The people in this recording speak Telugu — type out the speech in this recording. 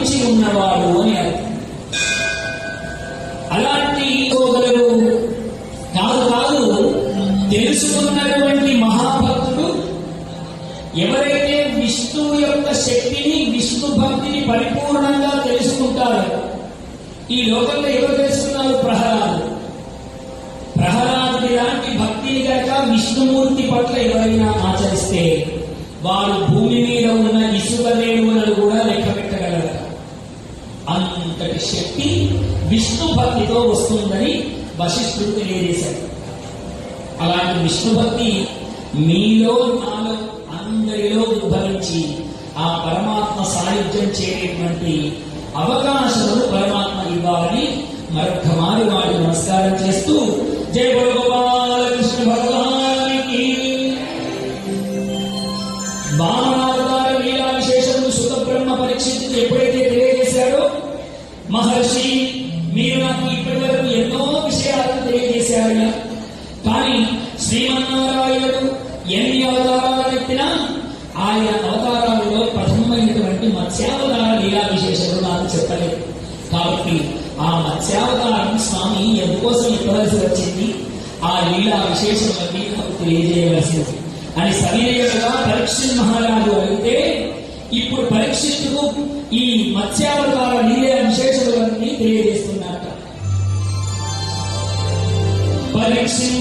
సాధించి ఉన్నవాడు అని అర్థం. అలాంటి సోదరులు కాదు కాదు తెలుసుకున్నటువంటి మహాభక్తుడు ఎవరైతే విష్ణువు యొక్క శక్తిని విష్ణు భక్తిని పరిపూర్ణంగా తెలుసుకుంటారు ఈ లోకంలో ఎవరు తెలుసుకున్నారు? ప్రహ్లాదు. ప్రహ్లాదుడి లాంటి భక్తిని గనక విష్ణుమూర్తి పట్ల ఎవరైనా ఆచరిస్తే వారు భూమి మీద ఉన్న ఇసుక రేణువులను కూడా అంతటి శక్తి విష్ణు భక్తితో వస్తుందని వశిష్ఠుడు తెలియజేశాడు. అలాంటి విష్ణు భక్తి మీలో నాలో అందరిలో ఉద్భవించి ఆ పరమాత్మ సాయుధ్యం చేరేటువంటి అవకాశములు పరమాత్మ ఇవ్వాలని మరొక్క మారి వాడి నమస్కారం చేస్తూ జయ గోపాలకృష్ణ భగవానికి బాల మహర్షి మీరు నాకు ఇప్పటి వరకు ఎన్నో విషయాలను తెలియజేశారు కానీ శ్రీమన్నారాయణుడు ఎన్ని అవతారాలు ఎత్తినా ఆయన అవతారాలలో ప్రథమమైనటువంటి మత్స్యావతార లీలా విశేషాలు నాకు చెప్పలేదు. కాబట్టి ఆ మత్స్యావతారం స్వామి ఎందుకోసం ఇవ్వవలసి వచ్చింది? ఆ లీలా విశేషములన్నీ నాకు తెలియజేయవలసింది అని సవినయంగా పరీక్షిత్తుకు ఈ మత్స్యావతార నీలే విశేషములన్నీ తెలియజేస్తున్నారట. పరీక్షిత్